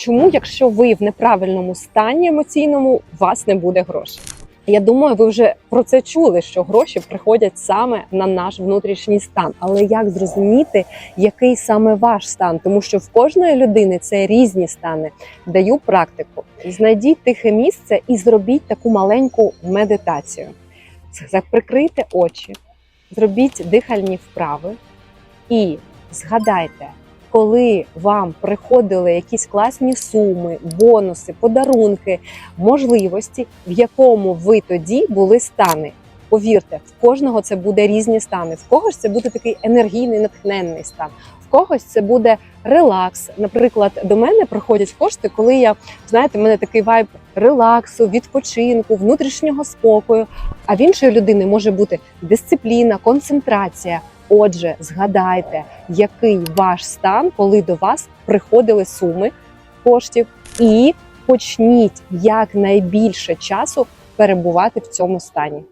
Чому, якщо ви в неправильному стані емоційному, у вас не буде грошей? Я думаю, ви вже про це чули, що гроші приходять саме на наш внутрішній стан. Але як зрозуміти, який саме ваш стан? Тому що в кожної людини це різні стани. Даю практику. Знайдіть тихе місце і зробіть таку маленьку медитацію. Прикрийте очі, зробіть дихальні вправи і згадайте, коли вам приходили якісь класні суми, бонуси, подарунки, можливості, в якому ви тоді були стани. Повірте, в кожного це буде різні стани. В когось це буде такий енергійний, натхненний стан. В когось це буде релакс. Наприклад, до мене приходять кошти, коли я знаєте, в мене такий вайб релаксу, відпочинку, внутрішнього спокою. А в іншої людини може бути дисципліна, концентрація. Отже, згадайте, який ваш стан, коли до вас приходили суми коштів, і почніть якнайбільше часу перебувати в цьому стані.